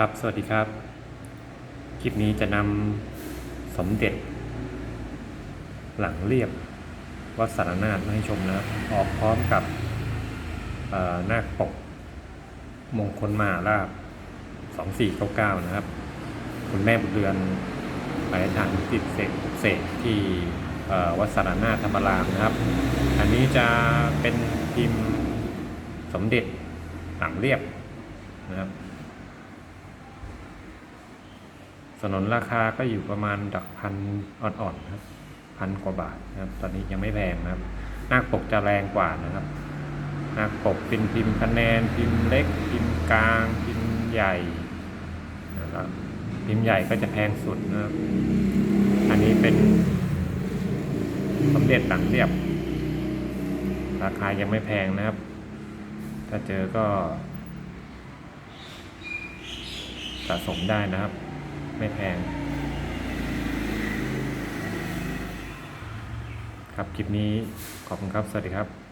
ครับ สวัสดีครับ คลิปนี้จะนำสมเด็จ หลังเรียบวัดสารนาถมาให้ชมนะครับออกพร้อมกับนาคปกมงคลมาราบ 2499 นะครับ คุณแม่บุญเรือนไปทางติดเสกเสกที่วัดสารนาถธรรมรามนะครับ อันนี้จะเป็นพิมพ์สมเด็จหลังเรียบนะครับ สนนราคาก็อยู่ประมาณดักพันอ่อนๆครับพันกว่าบาทนะครับ ตอนนี้ยังไม่แพงนะครับหน้าปกจะแรงกว่านะครับหน้าปกเป็นพิมพ์คะแนนพิมพ์เล็กพิมพ์กลางพิมพ์ใหญ่นะครับพิมพ์ใหญ่ก็จะแพงสุดนะครับ อันนี้เป็นสมเด็จหลังเรียบ ราคายังไม่แพงนะครับ ถ้าเจอก็สะสมได้นะครับ ไม่แพง ครับคลิปนี้ขอบคุณครับ สวัสดีครับ